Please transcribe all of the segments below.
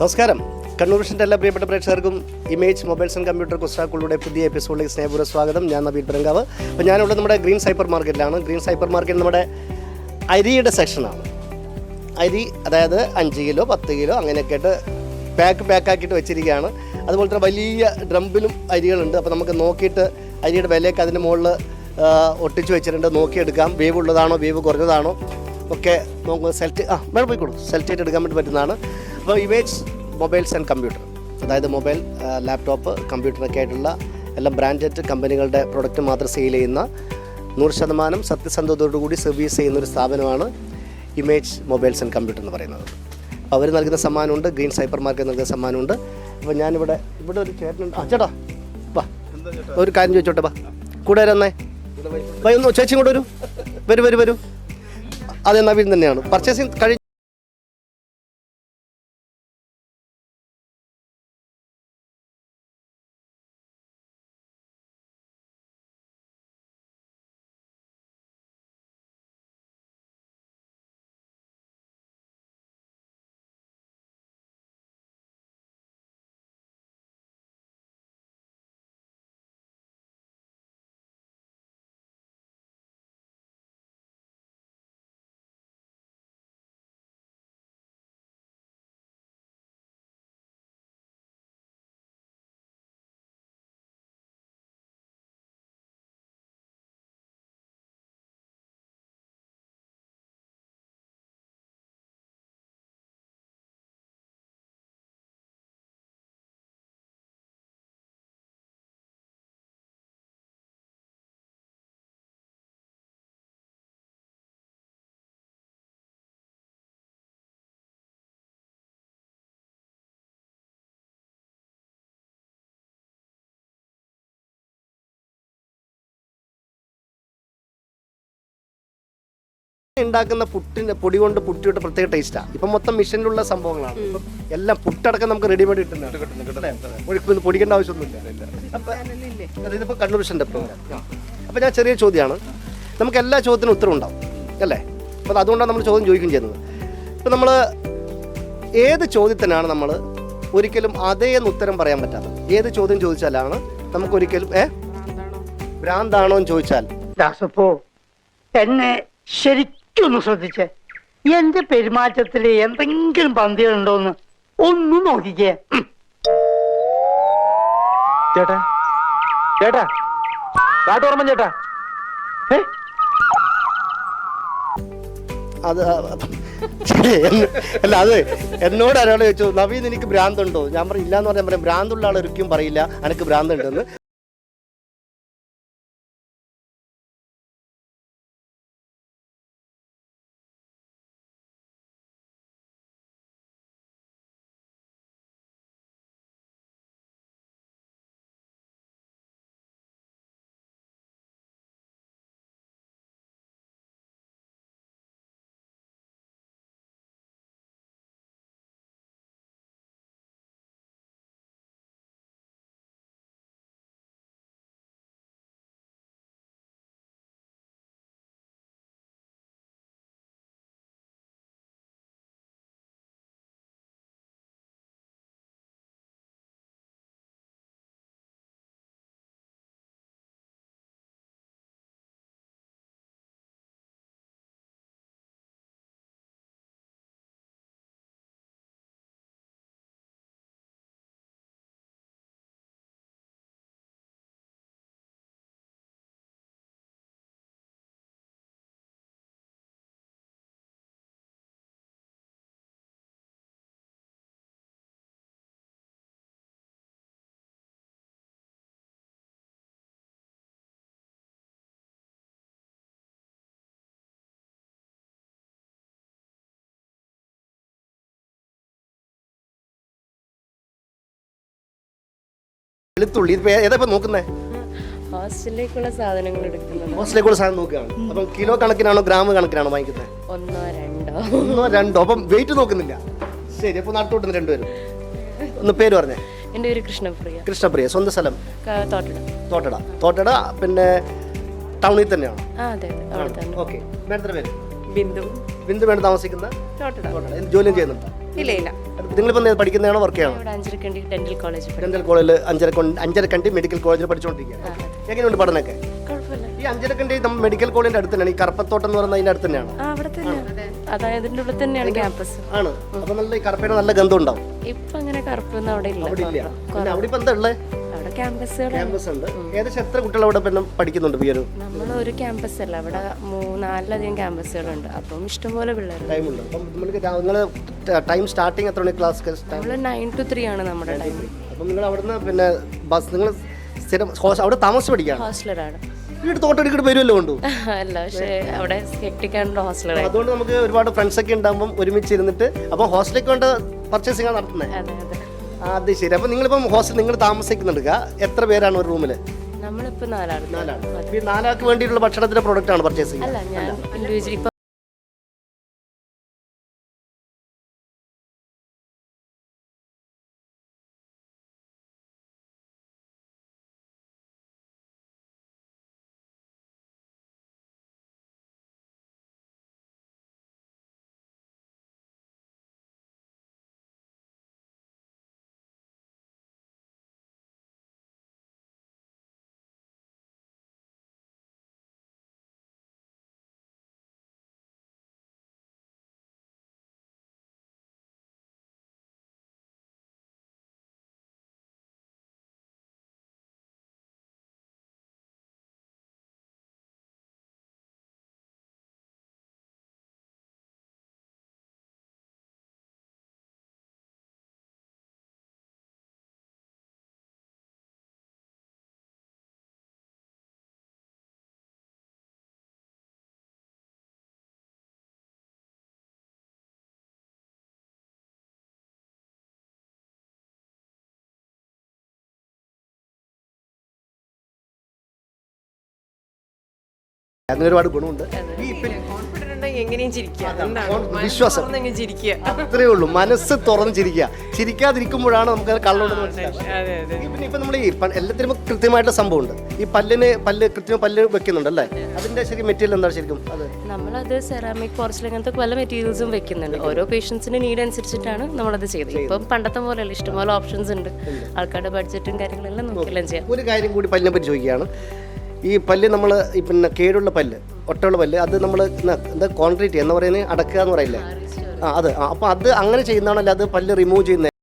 നമസ്കാരം. കണ്ണൂർ വിഷന്റെ എല്ലാ പ്രിയപ്പെട്ട പ്രേക്ഷകർക്കും ഇമേജ് മൊബൈൽസ് ആൻഡ് കമ്പ്യൂട്ടർ കുസ്റ്റാക്കളുടെ പുതിയ എപ്പിസോഡിലേക്ക് സ്നേഹപൂർവ സ്വാഗതം. ഞാൻ നബീൽ പെരങ്കാവ്. അപ്പോൾ ഞാനിവിടെ നമ്മുടെ ഗ്രീൻ സൈപ്പർ മാർക്കറ്റിലാണ്. ഗ്രീൻ സൈപ്പർ മാർക്കറ്റ് നമ്മുടെ അരിയുടെ സെക്ഷനാണ് അരി അതായത് അഞ്ച് കിലോ പത്ത് കിലോ അങ്ങനെയൊക്കെ ആയിട്ട് പാക്ക് പാക്കാക്കിയിട്ട് വെച്ചിരിക്കുകയാണ്. അതുപോലെ തന്നെ വലിയ ഡ്രംബിലും അരികളുണ്ട്. അപ്പോൾ നമുക്ക് നോക്കിയിട്ട് അരിയുടെ വിലയൊക്കെ അതിന്റെ മുകളിൽ ഒട്ടിച്ച് വെച്ചിട്ടുണ്ട്. നോക്കിയെടുക്കാം. വേവ് ഉള്ളതാണോ? വേവ് കുറഞ്ഞതാണോ? ഒക്കെ നമുക്ക് സെലക്ട് ആ വേണം പോയിക്കോളൂ സെലക്ട് ചെയ്തെടുക്കാൻ വേണ്ടി പറ്റുന്നതാണ്. അപ്പോൾ ഇമേജ് മൊബൈൽസ് ആൻഡ് കമ്പ്യൂട്ടർ. അതായത് മൊബൈൽ ലാപ്ടോപ്പ് കമ്പ്യൂട്ടറൊക്കെ ആയിട്ടുള്ള എല്ലാ ബ്രാൻഡഡ് കമ്പനികളുടെ പ്രൊഡക്റ്റ് മാത്രം സെയിൽ ചെയ്യുന്ന നൂറ് ശതമാനം സത്യസന്ധതയോടുകൂടി സർവീസ് ചെയ്യുന്ന ഒരു സ്ഥാപനമാണ് ഇമേജ് മൊബൈൽസ് ആൻഡ് കമ്പ്യൂട്ടർ എന്ന് പറയുന്നത്. അപ്പോൾ അവർ നൽകുന്ന സമ്മാനമുണ്ട് ഗ്രീൻ സൈപ്പർ മാർക്കറ്റ് നൽകുന്ന സമ്മാനമുണ്ട്. അപ്പോൾ ഞാനിവിടെ ഇവിടെ ഒരു ചേട്ടനുണ്ട്. ആ ചേട്ടാ വാ. ഒരു കാര്യം ചോദിച്ചോട്ടെ വാ. കൂടെ വരുന്നേ വൈ ഒന്ന് ചേച്ചിയും കൂടെ വരൂ. വരൂ വരൂ വരൂ. അതെ നവീൻ തന്നെയാണ്. പർച്ചേസിങ് കഴിഞ്ഞ ഉണ്ടാക്കുന്ന പുട്ടിന്റെ പൊടി കൊണ്ട് പുട്ടിയുടെ പ്രത്യേക ടേസ്റ്റാണ് ഇപ്പം മൊത്തം മിഷനിലുള്ള സംഭവങ്ങളാണ്. ഇപ്പം എല്ലാം പുട്ടടക്കം നമുക്ക് റെഡിമെയ്ഡ് കിട്ടുന്നുണ്ട് പൊടിക്കേണ്ട ആവശ്യമൊന്നുമില്ല. അപ്പം ഇതിപ്പോൾ കണ്ണൂർ വിഷന്റെ അപ്പൊ ഞാൻ ചെറിയ ചോദ്യമാണ്. നമുക്ക് എല്ലാ ചോദ്യത്തിനും ഉത്തരം ഉണ്ടാവും. അല്ലേ? അപ്പോൾ അതുകൊണ്ടാണ് നമ്മൾ ചോദ്യം ചോദിക്കുകയും ചെയ്യുന്നത്. ഇപ്പം നമ്മൾ ഏത് ചോദ്യത്തിനാണ് നമ്മൾ ഒരിക്കലും അതേ എന്ന് ഉത്തരം പറയാൻ പറ്റാത്തത്? ഏത് ചോദ്യം ചോദിച്ചാലാണ് നമുക്ക് ഒരിക്കലും ഏ? ഭ്രാന്താണോ? എന്ന് ചോദിച്ചാൽ? ദാസപ്പോ എന്നെ ശരിക്കൊന്ന് ശ്രദ്ധിച്ചേ. എന്റെ പെരുമാറ്റത്തിൽ എന്തെങ്കിലും പന്തികളുണ്ടോന്ന് ഒന്ന് നോക്കിക്കേ. ചേട്ടാ ചേട്ടാ കാട്ടോർമ്മ ചേട്ടാ. അത് എന്ന- അല്ല അത് എന്നോട് ഒരാൾ ചോദിച്ചു നവീൻ എനിക്ക് ഭ്രാന്തുണ്ടോ? ഞാൻ പറയും ഇല്ലാന്ന് പറഞ്ഞാൽ പറയാം ഭ്രാന്തുള്ള ആൾ ഒരിക്കലും പറയില്ല എനിക്ക് ഭ്രാന്തുണ്ടെന്ന്. വെളുത്തുള്ളി. ഇത് ഏതാ ഇപ്പൊ നോക്കുന്നേ? ഹോസ്റ്റലിലേക്കുള്ള സാധനങ്ങൾ എടുക്കുന്നത്. ഹോസ്റ്റലിലേക്കുള്ള സാധനം നോക്കുകയാണ്. അപ്പം കിലോ കണക്കിനാണോ ഗ്രാം കണക്കിനാണോ വാങ്ങിക്കുന്നത് ഒന്നോ രണ്ടോ. ഒന്നോ രണ്ടോ. അപ്പം വെയിറ്റ് നോക്കുന്നില്ല. ശരി അപ്പൊ നാട്ടോട്ട് രണ്ടുപേരും. ഒന്ന് പേര് പറഞ്ഞേ. എന്റെ പേര് കൃഷ്ണപ്രിയ. കൃഷ്ണപ്രിയ സ്വന്തം സ്ഥലം? തോട്ടട. തോട്ടട. തോട്ടട പിന്നെ ടൗണിൽ തന്നെയാണ്? ആ അതെ അവിടെ തന്നെ. ഓക്കെ. മേഡത്തിന്റെ പേര്? ബിന്ദു. ബിന്ദു വേണ്ട താമസിക്കുന്ന? തോട്ടട. തോട്ടട. എന്ത് ജോലിയും ചെയ്യുന്നുണ്ട്? ഇല്ല ഇല്ല. നിങ്ങളിപ്പോൾ പഠിക്കുന്നതാണോ വർക്ക് ചെയ്യണോ? ഇവിടെ അഞ്ചരക്കണ്ടി ഡെന്റൽ കോളേജ് ഡെന്റൽ കോളേജിൽ അഞ്ചരക്കണ്ടി അഞ്ചരക്കണ്ടി മെഡിക്കൽ കോളേജിൽ പഠിച്ചുകൊണ്ടിരിക്കുകയാണ് എങ്ങനെയുണ്ട് പഠനമൊക്കെ ഈ അഞ്ചരക്കണ്ടി നമ്മൾ മെഡിക്കൽ കോളേജിന്റെ അടുത്ത് തന്നെയാണ് ഈ കറുപ്പത്തോട്ടം എന്ന് പറയുന്നത് അതിന്റെ അടുത്ത് തന്നെയാണ് അവിടെ തന്നെ അതായത് ഇതിന്റെ ഉള്ളിൽ തന്നെയാണ് ക്യാമ്പസ് ആണ്. അപ്പൊ നല്ല ഈ കറുപ്പയുടെ നല്ല ഗന്ധം ഉണ്ടാവും. ഇപ്പൊ അങ്ങനെ കറുപ്പൊന്നും അവിടെ ഇല്ല അവിടെ ഇല്ല. പിന്നെ അവിടെ ഇപ്പൊ എന്താ ഉള്ളത് ക്യാമ്പസ് ഉണ്ട് ഏകദേശം എത്ര കുട്ടികൾ അവിടെ പിന്നെ പഠിക്കുന്നുണ്ട് ഈ ഒരു നമ്മൾ ഒരു ക്യാമ്പസ് അല്ല അവിടെ മൂന്നാലിലധികം ക്യാമ്പസുകളുണ്ട്. അപ്പം ഇഷ്ടംപോലെ പിള്ളേർ ടൈമുണ്ട്. അപ്പം നിങ്ങൾക്ക് നിങ്ങൾ ടൈം സ്റ്റാർട്ടിങ് എത്ര മണി ക്ലാസ് നമ്മൾ നയൻ ടു ത്രീ ആണ് നമ്മുടെ ടൈം അപ്പം നിങ്ങൾ അവിടുന്ന് പിന്നെ ബസ് നിങ്ങൾ സ്ഥിരം അവിടെ താമസിച്ച് പഠിക്കാം ഹോസ്റ്റലറാണ് വീട് തോട്ടടിക്കിട്ട് വരുമല്ലോ കൊണ്ടു? അല്ല പക്ഷേ അവിടെ ഹെക്ടിക്കാണ്ട് ഹോസ്റ്റലറാണ് അതുകൊണ്ട് നമുക്ക് ഒരുപാട് ഫ്രണ്ട്സ് ഒക്കെ ഉണ്ടാകുമ്പോൾ ഒരുമിച്ച് ഇരുന്നിട്ട് അപ്പോൾ ഹോസ്റ്റലൊക്കെ കൊണ്ട് പർച്ചേസിംഗ് നടത്തുന്നത് അതെ അതെ. അത് ശരി. അപ്പൊ നിങ്ങളിപ്പം ഹോസ്റ്റൽ നിങ്ങൾ താമസിക്കുന്നുണ്ട്. എത്ര പേരാണ് ഒരു റൂമിൽ നമ്മളിപ്പോ നാലാണ് ഈ നാലാൾക്ക് വേണ്ടിയിട്ടുള്ള ഭക്ഷണത്തിന്റെ പ്രോഡക്റ്റ് ആണ് പർച്ചേസ് ചെയ്യുന്നത്. അങ്ങനെ ഒരുപാട് ഗുണമുണ്ട്. ഈ പിന്നെ കോൺഫിഡന്റ് ഉണ്ടെങ്കിൽ എങ്ങനെയും ചിരിക്കുക. കോൺ- വിശ്വാസം. അത്രേ ഉള്ളൂ. മനസ്സ് തുറന്ന് ചിരിക്കുക. ചിരിക്കാതിരിക്കുമ്പോഴാണ് നമുക്ക് കള്ളുണ്ടെന്ന് മനസ്സിലാക്കുക പിന്നെ ഇപ്പൊ നമ്മൾ ഈ എല്ലാത്തിനും കൃത്യമായിട്ട് സംഭവമുണ്ട് ഈ പല്ലിന് പല്ല് കൃത്യം പല്ല് വെക്കുന്നുണ്ട് അല്ലേ? അതിന്റെ ശരി മെറ്റീരിയൽ എന്താണ് ശരിക്കും? അത് നമ്മളത് സെറാമിക് പോർച്ചിൽ അങ്ങനത്തെ പല മെറ്റീരിയൽസും വെക്കുന്നുണ്ട്. ഓരോ പേഷ്യൻസിന്റെ നീഡ് അനുസരിച്ചിട്ടാണ് നമ്മളത് ചെയ്തത്. ഇപ്പം പണ്ടത്തെ പോലെയല്ല. ഇഷ്ടംപോലെ ഓപ്ഷൻസ് ഉണ്ട്. ആൾക്കാരുടെ ബഡ്ജറ്റും കാര്യങ്ങളെല്ലാം നോക്കിയെല്ലാം ചെയ്യാം. ഒരു കാര്യം കൂടി പല്ലിനെ പറ്റി ചോദിക്കുകയാണ്. ഈ പല്ല് നമ്മൾ പിന്നെ കേടുള്ള പല്ല് ഒട്ടയുള്ള പല്ല് അത് നമ്മൾ എന്താ കോൺക്രീറ്റ് എന്ന് പറയുന്നത് അടക്കുക എന്ന് പറയില്ലേ? ആ അത്. അപ്പോൾ അത് അങ്ങനെ ചെയ്യുന്നതാണല്ലോ അത് പല്ല് റിമൂവ് ചെയ്യുന്നത്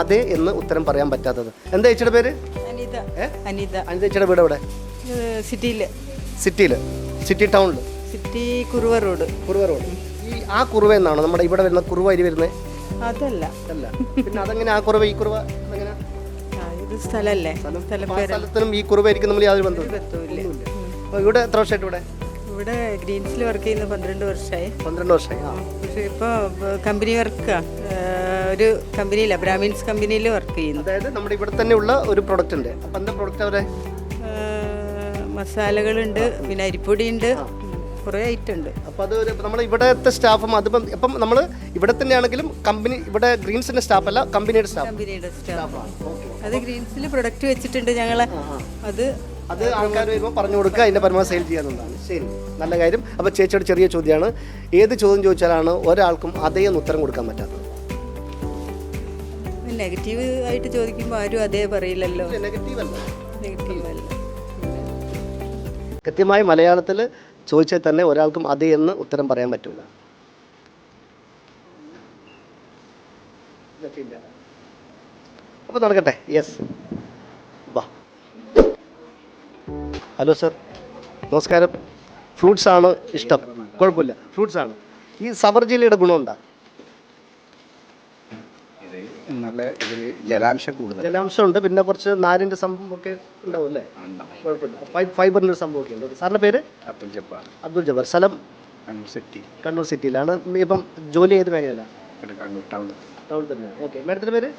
അതെ എന്ന് ഉത്തരം പറയാൻ പറ്റാത്തത്. എന്താ ചേച്ചിയുടെ പേര്? അനിത? അനിത. അനിത ചേച്ചിയുടെ വീട് എവിടെ? സിറ്റിയിൽ സിറ്റിയിൽ സിറ്റി ടൗണിൽ city Kuruva road. Kuruva road. ഈ ആ കുറുവ എന്നാണോ? നമ്മുടെ ഇവിടെ വരുന്ന കുറുവ അരി വരുന്നത് അതല്ല. അല്ല പിന്നെ അതെങ്ങനെ ആ കുറുവ ഈ കുറുവ സ്ഥലല്ലേ? സ്ഥലത്തിനും ഈ കുറുവായിരിക്കും നമ്മൾ യാതൊരു ബന്ധമില്ല ഇവിടെ എത്ര വർഷമായിട്ട് ഇവിടെ? ഇവിടെ ഗ്രീൻസിൽ വർക്ക് ചെയ്യുന്ന പന്ത്രണ്ട് വർഷമായി. പന്ത്രണ്ട് വർഷമായി പക്ഷേ ഇപ്പോൾ കമ്പനി വർക്കാ ഒരു കമ്പനിയില്ല ബ്രാഹ്മിൻസ് കമ്പനിയിൽ വർക്ക് ചെയ്യുന്നു. അതായത് നമ്മുടെ ഇവിടെ ഉള്ള ഒരു പ്രൊഡക്റ്റ് ഉണ്ട്. അപ്പം എന്താ പ്രൊഡക്റ്റ് അവരെ മസാലകളുണ്ട് പിന്നെ അരിപ്പൊടി ഉണ്ട് കുറേ ഐറ്റം ഉണ്ട്. അപ്പോൾ അത് ഒരു നമ്മൾ ഇവിടത്തെ സ്റ്റാഫും അതിപ്പം ഇപ്പം നമ്മൾ ഇവിടെ തന്നെയാണെങ്കിലും കമ്പനി ഇവിടെ ഗ്രീൻസിന്റെ സ്റ്റാഫ് അല്ല കമ്പനിയുടെ സ്റ്റാഫ് കമ്പനിയുടെ സ്റ്റാഫ് അത് ഗ്രീൻസിൽ പ്രൊഡക്റ്റ് വെച്ചിട്ടുണ്ട് ഞങ്ങൾ അത് അത് ആൾക്കാർ വരുമ്പോൾ പറഞ്ഞു കൊടുക്കുക അതിന്റെ പരമാവധി സെയിൽ ചെയ്യാന്നുള്ളതാണ് ശരി നല്ല കാര്യം. അപ്പോൾ ചേച്ചിയുടെ ചെറിയ ചോദ്യമാണ്. ഏത് ചോദ്യം ചോദിച്ചാലാണ് ഒരാൾക്കും അതേ ഒന്ന് ഉത്തരം കൊടുക്കാൻ പറ്റാത്തത്? നെഗറ്റീവ് ആയിട്ട് ചോദിക്കുമ്പോൾ ആരും അതേ പറയില്ലല്ലോ. നെഗറ്റീവ് അല്ല. നെഗറ്റീവ് അല്ല. കൃത്യമായി മലയാളത്തിൽ ചോദിച്ചാൽ തന്നെ ഒരാൾക്കും അതേ എന്ന് ഉത്തരം പറയാൻ പറ്റില്ല അപ്പോൾ നടക്കട്ടെ. യെസ് ഹലോ സർ നമസ്കാരം. ഫ്രൂട്ട്സ് ആണ് ഇഷ്ടം. കുഴപ്പമില്ല. ഫ്രൂട്ട്സ് ആണ്. ഈ സബർജില്ലയുടെ ഗുണമെന്താ നല്ല ഇതിൽ ജലാംശം കൂടുതൽ ജലാംശമുണ്ട് പിന്നെ കുറച്ച് നാരിന്റെ സംഭവമൊക്കെ ഉണ്ടാവും. അല്ലേ കുഴപ്പമില്ല ഫൈബറിന്റെ ഒരു സംഭവമൊക്കെ ഉണ്ട്. സാറിന്റെ പേര്? അബ്ദുൽ ജബ്ബാർ. അബ്ദുൽ ജബ്ബാർ. സ്ഥലം? കണ്ണൂർ സിറ്റി. കണ്ണൂർ സിറ്റിയിലാണ്. ഇപ്പം ജോലി ചെയ്ത് ഇവിടെ കണ്ണൂർ ടൗൺ ടൗൺ തന്നെയാണ്. ഓക്കെ. മാഡത്തിന്റെ പേര്?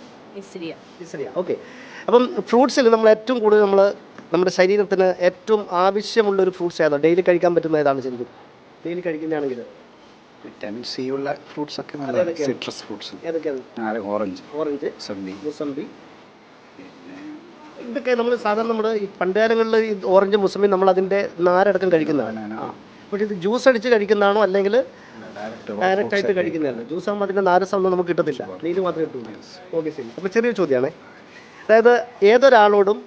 ഇസ്രിയ ഓക്കെ. അപ്പം ഫ്രൂട്ട്സിൽ നമ്മൾ ഏറ്റവും കൂടുതൽ നമ്മൾ നമ്മുടെ ശരീരത്തിന് ഏറ്റവും ആവശ്യമുള്ള ഒരു ഫ്രൂട്ട്സ് ഏതാണ് ഡെയിലി കഴിക്കാൻ പറ്റുന്ന ഏതാണ് ശരിക്കും? ഡെയിലി കഴിക്കുന്നതാണെങ്കിൽ വിറ്റാമിൻ സി. ഉള്ള ഫ്രൂട്ട്സ് ഒക്കെ നല്ല സിട്രസ് ഫ്രൂട്ട്സ്. ഓറഞ്ച് ഓറഞ്ച് സബ്ബി മുസമ്പി. ഇതൊക്കെ നമ്മൾ സാധാരണ നമ്മുടെ ഈ പണ്ടുകാലങ്ങളിൽ ഈ ഓറഞ്ച് മുസമ്പി നമ്മൾ അതിന്റെ നാരടക്കം കഴിക്കുന്നതാണ്. ആ. പക്ഷേ ഇത് ജ്യൂസ് അടിച്ച് കഴിക്കുന്നതാണോ അല്ലെങ്കിൽ ഡയറക്റ്റ് ആയിട്ട് കഴിക്കുന്നതല്ല. ജ്യൂസ് ആകുമ്പോൾ അതിന്റെ നാരസമൊന്നും നമുക്ക് കിട്ടത്തില്ല. നീര് മാത്രമേ കിട്ടുള്ളൂ ഓക്കെ ശരി. അപ്പോൾ ചെറിയൊരു ചോദ്യമാണ്. അതായത് ഏതൊരാളോടും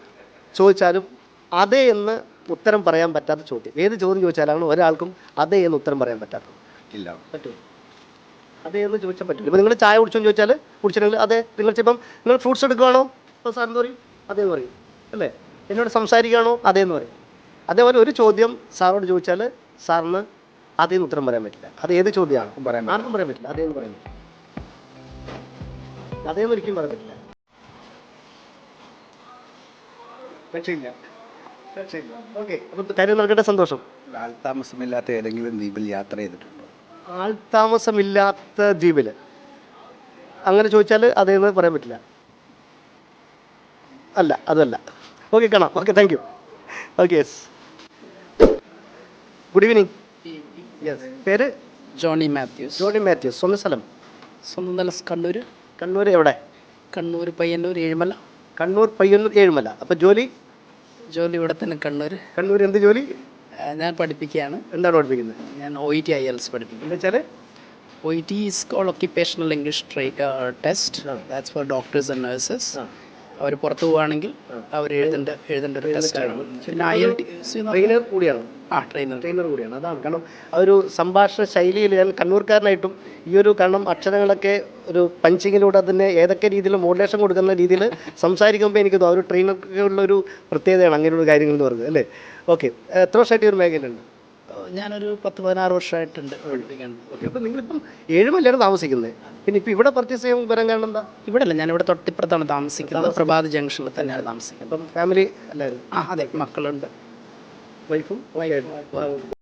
ചോദിച്ചാലും അതെ എന്ന് ഉത്തരം പറയാൻ പറ്റാത്ത ചോദ്യം. ഏത് ചോദ്യം ചോദിച്ചാലാണ് ഒരാൾക്കും അതെ എന്ന് ഉത്തരം പറയാൻ പറ്റാത്തത്? ഇല്ല. പറ്റുമോ അതെ എന്ന് ചോദിച്ചാൽ പറ്റില്ല ഇപ്പോൾ നിങ്ങൾ ചായ കുടിച്ചോന്ന് ചോദിച്ചാൽ കുടിച്ചിട്ടുണ്ടെങ്കിൽ അതെ. നിങ്ങൾ ചിലപ്പം നിങ്ങൾ ഫ്രൂട്ട്സ് എടുക്കുകയാണോ അപ്പോൾ സാർ എന്ന് പറയും? അതേ എന്ന് പറയും. അല്ലേ? എന്നോട് സംസാരിക്കുകയാണോ? അതേ എന്ന് പറയും. അതേപോലെ ഒരു ചോദ്യം സാറോട് ചോദിച്ചാൽ സാറിന് അതേ നിന്ന് ഉത്തരം പറയാൻ പറ്റില്ല. അത് ഏത് ചോദ്യമാണ്? പറയാൻ ആർക്കും പറയാൻ പറ്റില്ല. അതേന്ന് പറയുന്നു പറയാൻ പറ്റില്ല. അതേ എന്ന് ഒരിക്കലും പറയാൻ പറ്റില്ല. രക്ഷയില്ല. രക്ഷയില്ല. ഓക്കെ. കാര്യം സന്തോഷം. ആൾതാമസമില്ലാത്ത ഏതെങ്കിലും ദ്വീപിൽ യാത്ര ചെയ്തിട്ടുണ്ടോ? ആൾതാമസമില്ലാത്ത ദ്വീപിൽ അങ്ങനെ ചോദിച്ചാൽ അതേന്ന് പറയാൻ പറ്റില്ല. അല്ല അതല്ല. ഓക്കെ കാണാം. Okay thank you okay yes good evening yes പേര്? Johnny Mathews. Johnny Mathews. സ്വന്തം സ്ഥലം? സ്വന്തം സ്ഥലം കണ്ണൂർ കണ്ണൂർ എവിടെ? കണ്ണൂർ പയ്യന്നൂർ ഏഴുമല. കണ്ണൂർ പയ്യന്നൂർ ഏഴുമല. അപ്പോൾ ജോലി? ജോലി ഇവിടെ തന്നെ കണ്ണൂർ കണ്ണൂർ എന്ത് ജോലി? ഞാൻ പഠിപ്പിക്കുകയാണ്. എന്താണ് പഠിപ്പിക്കുന്നത്? ഞാൻ O E T IELTS പഠിപ്പിക്കും എന്ന് വെച്ചാൽ O E T is call occupational English try test that's for doctors and nurses അവർ പുറത്ത് പോവുകയാണെങ്കിൽ അവർ എഴുതേണ്ട എഴുതേണ്ട ഒരു ടെസ്റ്റാണ് പിന്നെ ഐ എൽ ടി കൂടിയാണ്. ആ ട്രെയിനർ ട്രെയിനർ കൂടിയാണ്. അതാണ്. കാരണം ആ ഒരു സംഭാഷണ ശൈലിയിൽ ഞാൻ കണ്ണൂർക്കാരനായിട്ടും ഈ ഒരു കാരണം അക്ഷരങ്ങളൊക്കെ ഒരു പഞ്ചിങ്ങിലൂടെ അതിനെ ഏതൊക്കെ രീതിയിൽ മോഡുലേഷൻ കൊടുക്കുന്ന രീതിയിൽ സംസാരിക്കുമ്പോൾ എനിക്ക് തോന്നുന്നു ആ ഒരു ട്രെയിനർക്കുള്ള ഒരു പ്രത്യേകതയാണ് അങ്ങനെയുള്ള കാര്യങ്ങൾ എന്ന് പറയുന്നത് അല്ലേ? ഓക്കെ എത്ര വർഷമായിട്ട് ഈ ഒരു മേഖലയുണ്ട് ഞാനൊരു പത്ത് പതിനാറ് വർഷമായിട്ടുണ്ട് ഓക്കെ അപ്പോൾ നിങ്ങളിപ്പം ഏഴുമല്ലാണ് താമസിക്കുന്നത് പിന്നെ ഇപ്പം ഇവിടെ പർച്ചേസ് ചെയ്യാൻ വരാൻ കാരണം എന്താ? ഇവിടെ അല്ല ഞാൻ ഇവിടെ തൊട്ടിപ്പുറത്താണ് താമസിക്കുന്നത്. പ്രഭാത് ജംഗ്ഷനിൽ തന്നെയാണ് താമസിക്കുന്നത്. അപ്പം ഫാമിലി എല്ലാവരും? ആ അതെ മക്കളുണ്ട്. വൈഫും അപ്പോൾ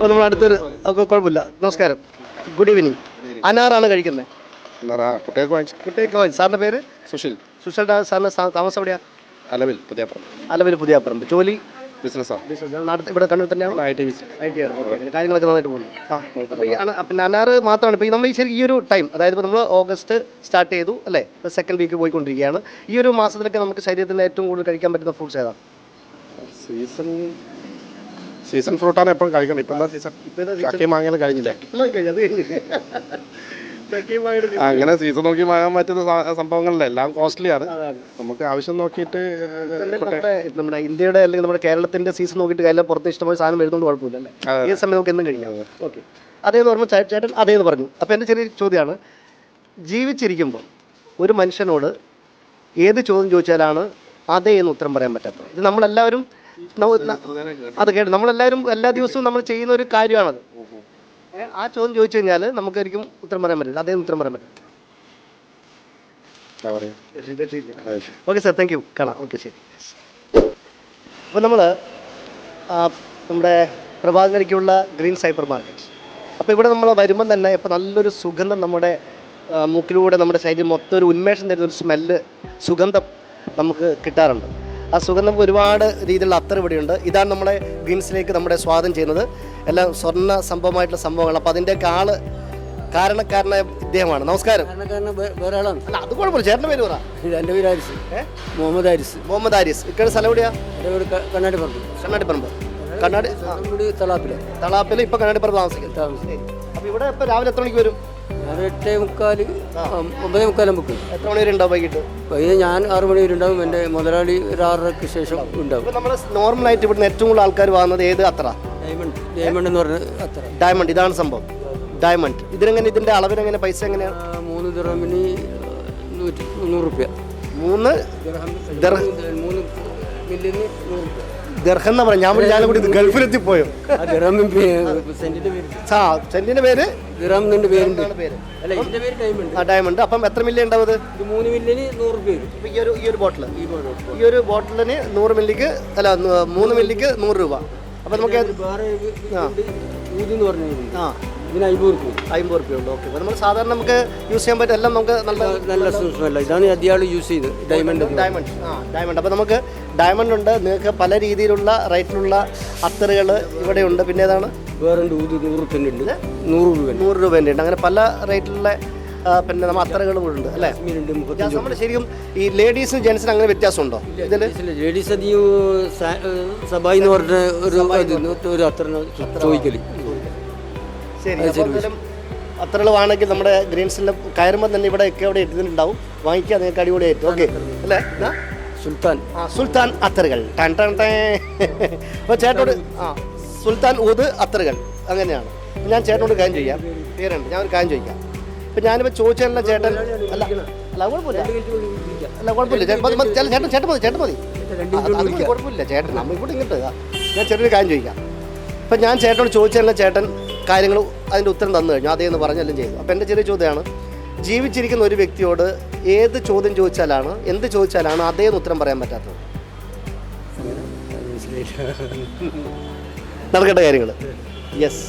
നമ്മൾ അടുത്തൊരു ഒക്കെ കുഴപ്പമില്ല. നമസ്കാരം. ഗുഡ് ഈവനിങ് അനാറാണ് കഴിക്കുന്നത്. കുട്ടിയൊക്കെ വാങ്ങി സാറിന്റെ പേര്? സുശീൽ. സുഷൽ സാറിന്റെ താമസം എവിടെയാണ് അലവിൽ പുതിയ അലവിൽ പുതിയ ജോലി? ബിസിനസ്സാണ് ബിസിനസ് നാട്ടിൽ ഇവിടെ കണ്ണൂർ തന്നെയാണ്? I T B I T കാര്യങ്ങളൊക്കെ നന്നായിട്ട് പോകുന്നു. അപ്പോൾ ഈ അന- പിന്നെ അനാറ് മാത്രമാണ്. ഇപ്പോൾ നമ്മൾ ഈ ശരി ഈ ഒരു ടൈം അതായത് ഇപ്പോൾ നമ്മൾ ഓഗസ്റ്റ് സ്റ്റാർട്ട് ചെയ്തു അല്ലേ? ഇപ്പോൾ സെക്കൻഡ് വീക്ക് പോയിക്കൊണ്ടിരിക്കുകയാണ്. ഈ ഒരു മാസത്തിലൊക്കെ നമുക്ക് ശരീരത്തിന് ഏറ്റവും കൂടുതൽ കഴിക്കാൻ പറ്റുന്ന ഫ്രൂട്ട്സ് ഏതാണ് സീസൺ സീസൺ ഫ്രൂട്ടാണ് എപ്പോഴും കഴിക്കണം ഇപ്പം എന്താ സീസൺ ചക്കയും മാങ്ങയെല്ലാം കഴിഞ്ഞില്ലേ? അങ്ങനെ സീസൺ നോക്കി വാങ്ങാൻ പറ്റുന്ന സംഭവങ്ങളല്ലേ. എല്ലാം കോസ്റ്റ്ലി ആണ്. നമുക്ക് ആവശ്യം നോക്കിയിട്ട് നമ്മുടെ ഇന്ത്യയുടെ അല്ലെങ്കിൽ നമ്മുടെ കേരളത്തിന്റെ സീസൺ നോക്കിയിട്ട് കാര്യം പുറത്ത് ഇഷ്ടമായ സാധനം വരുന്നതുകൊണ്ട് കുഴപ്പമില്ല അതെ. ഈ സമയം നമുക്ക് എന്നും കഴിക്കാം. ഓക്കെ. അതേന്ന് പറയുമ്പോൾ ചേ- ചേട്ടൻ അതേന്ന് പറഞ്ഞു. അപ്പോൾ എന്റെ ചെറിയ ചോദ്യമാണ്. ജീവിച്ചിരിക്കുമ്പോൾ ഒരു മനുഷ്യനോട് ഏത് ചോദ്യം ചോദിച്ചാലാണ് അതേ എന്ന് ഉത്തരം പറയാൻ പറ്റാത്തത്? ഇത് നമ്മളെല്ലാവരും അത് കേട്ടു. നമ്മളെല്ലാവരും എല്ലാ ദിവസവും നമ്മൾ ചെയ്യുന്ന ഒരു കാര്യമാണത്. ആ ചോദ്യം ചോദിച്ചു കഴിഞ്ഞാൽ നമുക്കായിരിക്കും ഉത്തരം പറയാൻ പറ്റില്ല. അതേ ഉത്തരം പറയാൻ പറ്റില്ല. ഓക്കെ സാർ താങ്ക് യു കാണാം. ഓക്കെ ശരി. അപ്പോൾ നമ്മൾ നമ്മുടെ പ്രഭാതനരിക്കുള്ള ഗ്രീൻ സൈബർ മാർക്കറ്റ്. അപ്പോൾ ഇവിടെ നമ്മൾ വരുമ്പം തന്നെ ഇപ്പോൾ നല്ലൊരു സുഗന്ധം നമ്മുടെ മൂക്കിലൂടെ നമ്മുടെ ശരീരം മൊത്തം ഒരു ഉന്മേഷം തരുന്ന ഒരു സ്മെല്ല് സുഗന്ധം നമുക്ക് കിട്ടാറുണ്ട്. ആ സുഗന്ധം ഒരുപാട് രീതിയിലുള്ള അത്തർ ഇവിടെയുണ്ട്. ഇതാണ് നമ്മളെ ഗ്രീൻസിലേക്ക് നമ്മുടെ സ്വാഗതം ചെയ്യുന്നത്. എല്ലാം സ്വർണ സംഭവമായിട്ടുള്ള സംഭവങ്ങൾ. അപ്പോൾ അതിന്റെ ആൾ കാരണക്കാരനായ ഇദ്ദേഹമാണ്. നമസ്കാരം. വേറെ ആളാണ് അല്ല അത് കുഴപ്പമില്ല. ചേട്ടന്റെ പേര് പറ. എന്റെ പേര് ആരിസ്. മുഹമ്മദ് ആരിസ്. മുഹമ്മദ് ആരിസ്. ഇക്കടെ സ്ഥലം എവിടെയാ? കണ്ണാടി പറമ്പ്. കണ്ണാടി പറമ്പ് കണ്ണാടി തളാപ്പിലെ. തളാപ്പിൽ ഇപ്പൊ കണ്ണാടിപ്പറമ്പ് താമസിക്കുന്നത് താമസം അപ്പൊ ഇവിടെ ഇപ്പൊ രാവിലെ എത്ര മണിക്ക് വരും? ഞാൻ എട്ടേ മുക്കാൽ ഒമ്പതേ മുക്കാലാകുമ്പോൾ എത്ര മണി വരെ ഉണ്ടാവും വൈകിട്ട്? ഞാൻ ആറ് മണി വരെ ഉണ്ടാവും. എന്റെ മുതലാളി ഒരു ആറരക്ക് ശേഷം ഉണ്ടാവും. നമ്മൾ നോർമൽ ആയിട്ട് ഇവിടുന്ന് ഏറ്റവും കൂടുതൽ ആൾക്കാർ വാങ്ങുന്നത് ഏത് അത്ര ഡയമണ്ട് ഡയമണ്ട് എന്ന് പറഞ്ഞ അത്ര. ഡയമണ്ട് ഇതാണ് സംഭവം. ഡയമണ്ട് ഇതിനെങ്ങനെ ഇതിന്റെ അളവിനെങ്ങനെ പൈസ എങ്ങനെയാണ് മൂന്ന് ദിറമിന് നൂറ്റി നൂറ് റുപ്യ. മൂന്ന് മൂന്ന് മില്ലിന് നൂറ് റുപ്യ. ദർഹം എന്നാ പറയാം. ഞാൻ ഞാനും കൂടി ഗൾഫിലെത്തി പോയോ ആ സെന്റിന്റെ പേര്. ആ ഡയമണ്ട് അപ്പം എത്ര മില്ലി ഉണ്ടാവും മൂന്ന് മില്ലിന് നൂറ് ഇപ്പൊ ഈ ഒരു ഈ ഒരു ബോട്ടിൽ ഈ ഒരു ബോട്ടിലിന് നൂറ് മില്ലിക്ക് അല്ല മൂന്ന് മില്ലിക്ക് നൂറ് രൂപ. അപ്പൊ നമുക്ക് ആ. ഇതിന്. അമ്പത് റുപ്യ അമ്പത് റുപ്യ ഉണ്ട്. ഓക്കെ. നമ്മൾ സാധാരണ നമുക്ക് യൂസ് ചെയ്യാൻ പറ്റും എല്ലാം നമുക്ക് നല്ല നല്ല സൂക്ഷ്മല്ല ഇതാണ് അധികം യൂസ് ചെയ്ത് ഡയമണ്ട് ഡയമണ്ട് ആ ഡയമണ്ട് അപ്പോൾ നമുക്ക് ഡയമണ്ട് ഉണ്ട്. നിങ്ങൾക്ക് പല രീതിയിലുള്ള റേറ്റിലുള്ള അത്തറുകൾ ഇവിടെ ഉണ്ട്. പിന്നെ ഏതാണ്? വേറെ നൂറ് റുപ്യന്റെ ഉണ്ട്. നൂറ് രൂപ നൂറ് രൂപേന്റെ ഉണ്ട്. അങ്ങനെ പല റേറ്റിലുള്ള പിന്നെ നമ്മൾ അത്തറുകളും കൂടെ ഉണ്ട് അല്ലേ? മീനുണ്ട് നമ്മൾ ശരിക്കും ഈ ലേഡീസിനും ജെൻസിനും അങ്ങനെ വ്യത്യാസമുണ്ടോ? ഇതിൽ ലേഡീസ് അധികം സഭ സബായി എന്ന് പറഞ്ഞ ഒരു ഒരു അത്ര ചോദിക്കൽ. ശരി അത്തറുകൾ വേണമെങ്കിൽ നമ്മുടെ ഗ്രീൻസിലെ കയറുമ്പോൾ തന്നെ ഇവിടെ ഒക്കെ അവിടെ ഇട്ടിട്ടുണ്ടാവും. വാങ്ങിക്കാൻ നിങ്ങൾക്ക് അടിപൊളിയായിട്ട് ഓക്കെ. അല്ലേ? സുൽത്താൻ. ആ സുൽത്താൻ അത്തറുകൾ. ടൺ ടൺ ടേ അപ്പോൾ ചേട്ടനോട് ആ സുൽത്താൻ ഊത് അത്തറുകൾ. അങ്ങനെയാണ്. ഞാൻ ചേട്ടനോട് കാര്യം ചെയ്യാം. പേരുണ്ട്. ഞാൻ ഒരു കാര്യം ചോദിക്കാം. ഇപ്പം ഞാനിപ്പോൾ ചോദിച്ചാലല്ല ചേട്ടൻ. അല്ല അല്ല കുഴപ്പമില്ല. അല്ല കുഴപ്പമില്ല. ചേട്ടൻ ചേട്ടൻ ചേട്ടൻ മതി ചേട്ടൻ മതി. അത് അത് മതി, കുഴപ്പമില്ല ചേട്ടൻ. നമ്മൾ ഇങ്ങോട്ട് ഇങ്ങോട്ട് ഞാൻ ചെറിയൊരു കാര്യം ചോദിക്കാം. ഇപ്പം ഞാൻ ചേട്ടനോട് ചോദിച്ചാലല്ല ചേട്ടൻ. കാര്യങ്ങൾ അതിന്റെ ഉത്തരം തന്നു കഴിഞ്ഞു. അതേ എന്ന് പറഞ്ഞെല്ലാം ചെയ്തു. അപ്പോൾ എന്റെ ചെറിയ ചോദ്യമാണ് ജീവിച്ചിരിക്കുന്ന ഒരു വ്യക്തിയോട് ഏത് ചോദ്യം ചോദിച്ചാലാണ് എന്ത് ചോദിച്ചാലാണ് അതേ എന്ന് ഉത്തരം പറയാൻ പറ്റാത്തത്? നടക്കേണ്ട കാര്യങ്ങൾ. യെസ്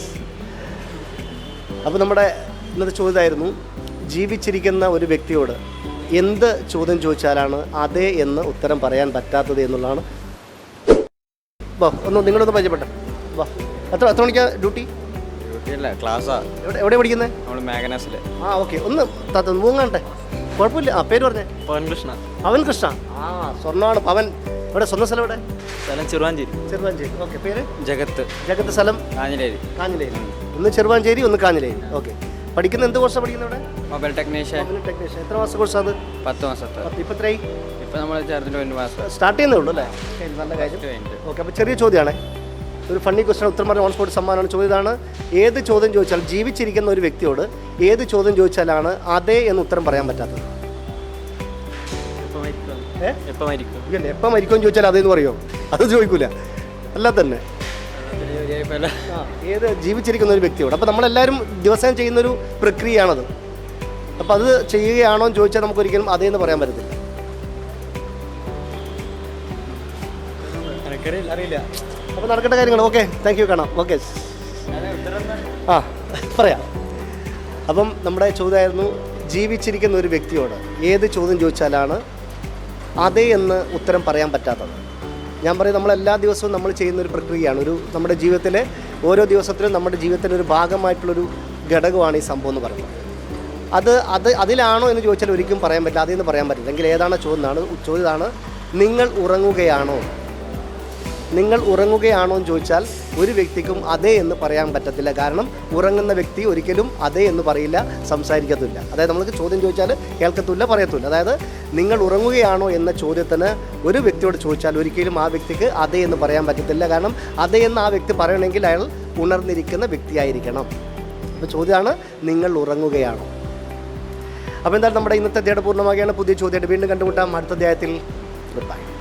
അപ്പോൾ നമ്മുടെ ഇന്നത്തെ ചോദ്യമായിരുന്നു ജീവിച്ചിരിക്കുന്ന ഒരു വ്യക്തിയോട് എന്ത് ചോദ്യം ചോദിച്ചാലാണ് അതേ എന്ന് ഉത്തരം പറയാൻ പറ്റാത്തത് എന്നുള്ളതാണ്. വാ ഒന്ന് നിങ്ങളൊന്ന് പരിചയപ്പെട്ടെ. വാ എത്ര എത്ര മണിക്കാണ് ഡ്യൂട്ടി? ഡ്യൂട്ടിയല്ല ക്ലാസ്സാ. എവിടെ എവിടെ പഠിക്കുന്നത് നമ്മൾ മാഗനാസിൽ ആ ഓക്കെ. ഒന്ന് തത്ത മൂങ്ങാണ്ടെ കുഴപ്പമില്ല. ആ പേര് പറഞ്ഞേ. പവൻകൃഷ്ണ. പവൻ കൃഷ്ണ. ആ സ്വർണമാണ് പവൻ. ഇവിടെ സ്വന്തം സ്ഥലം എവിടെ? സ്ഥലം ചെറുവാഞ്ചേരി. ചെറുവാഞ്ചേരി. ഓക്കെ പേര്? ജഗത്ത്. ജഗത്ത് സ്ഥലം? കാഞ്ഞിലേരി കാഞ്ഞിലേരി ഒന്ന് ചെറുവാഞ്ചേരി ഒന്ന് കാഞ്ഞിലേരി ഓക്കെ. പഠിക്കുന്ന എന്ത് കോഴ്സാണ് പഠിക്കുന്നത് ഇവിടെ? Mobile technician. ടെക്നീഷ്യൻ. എത്ര മാസം കോഴ്സാണ് അത്? പത്ത് മാസത്തെ. ഇപ്പം എത്രയായി? ഇപ്പം നമ്മൾ ചേർന്നിട്ട് ഒരു മാസം. സ്റ്റാർട്ട് ചെയ്യുന്നേ ഉള്ളൂ അല്ലേ? ശരി, നല്ല കാര്യം. ഓക്കെ അപ്പോൾ ചെറിയ ചോദ്യമാണേ. ഒരു ഫണ്ണി ക്വസ്റ്റൻ ഉത്തരം പറഞ്ഞ ഓൺ സ്പോട്ട് സമ്മാനമാണ്. ചോദിച്ചതാണ് ഏത് ചോദ്യം ചോദിച്ചാൽ ജീവിച്ചിരിക്കുന്ന ഒരു വ്യക്തിയോട് ഏത് ചോദ്യം ചോദിച്ചാലാണ് അതെ എന്ന് ഉത്തരം പറയാൻ പറ്റാത്തത്? എപ്പം മരിക്കും ചോദിച്ചാൽ അതേന്ന് പറയുമോ അത് ചോദിക്കൂല. അല്ല തന്നെ. ഏത് ജീവിച്ചിരിക്കുന്ന ഒരു വ്യക്തിയോട്. അപ്പോൾ നമ്മളെല്ലാവരും ദിവസം ചെയ്യുന്നൊരു പ്രക്രിയയാണത്. അപ്പോൾ അത് ചെയ്യുകയാണോ എന്ന് ചോദിച്ചാൽ നമുക്ക് ഒരിക്കലും അതേന്ന് പറയാൻ പറ്റത്തില്ല. അറിയില്ല. അപ്പോൾ നടക്കേണ്ട കാര്യങ്ങൾ ഓക്കെ താങ്ക് യു കാണാം. ഓക്കെ ആ പറയാം. അപ്പം നമ്മുടെ ചോദ്യമായിരുന്നു ജീവിച്ചിരിക്കുന്ന ഒരു വ്യക്തിയോട് ഏത് ചോദ്യം ചോദിച്ചാലാണ് അതേ എന്ന് ഉത്തരം പറയാൻ പറ്റാത്തത്? ഞാൻ പറയും നമ്മൾ എല്ലാ ദിവസവും നമ്മൾ ചെയ്യുന്ന ഒരു പ്രക്രിയയാണ്. ഒരു നമ്മുടെ ജീവിതത്തിലെ ഓരോ ദിവസത്തിലും നമ്മുടെ ജീവിതത്തിന്റെ ഒരു ഭാഗമായിട്ടുള്ളൊരു ഘടകമാണ് ഈ സംഭവം എന്ന് പറയുന്നത്. അത് അത് അതിലാണോ എന്ന് ചോദിച്ചാൽ ഒരിക്കലും പറയാൻ പറ്റില്ല അതിൽ നിന്ന് പറയാൻ പറ്റില്ല. എങ്കിൽ ഏതാണ് ചോദ്യം ചോദ്യമാണ് നിങ്ങൾ ഉറങ്ങുകയാണോ? നിങ്ങൾ ഉറങ്ങുകയാണോ എന്ന് ചോദിച്ചാൽ ഒരു വ്യക്തിക്കും അതെ എന്ന് പറയാൻ പറ്റത്തില്ല. കാരണം ഉറങ്ങുന്ന വ്യക്തി ഒരിക്കലും അതെ എന്ന് പറയില്ല സംസാരിക്കത്തില്ല. അതായത് നമുക്ക് ചോദ്യം ചോദിച്ചാൽ കേൾക്കത്തില്ല പറയത്തില്ല. അതായത് നിങ്ങൾ ഉറങ്ങുകയാണോ എന്ന ചോദ്യത്തിന് ഒരു വ്യക്തിയോട് ചോദിച്ചാൽ ഒരിക്കലും ആ വ്യക്തിക്ക് അതെ എന്ന് പറയാൻ പറ്റത്തില്ല. കാരണം അതെ എന്ന് ആ വ്യക്തി പറയണമെങ്കിൽ അയാൾ ഉണർന്നിരിക്കുന്ന വ്യക്തിയായിരിക്കണം. അപ്പോൾ ചോദ്യമാണ് നിങ്ങൾ ഉറങ്ങുകയാണോ? അപ്പോൾ എന്തായാലും നമ്മുടെ ഇന്നത്തെ അധ്യായം പൂർണമാകുകയാണ് പുതിയ ചോദ്യമായിട്ട് വീണ്ടും കണ്ടുമുട്ടാം. അടുത്ത അധ്യായത്തിൽ ഗുഡ് ബൈ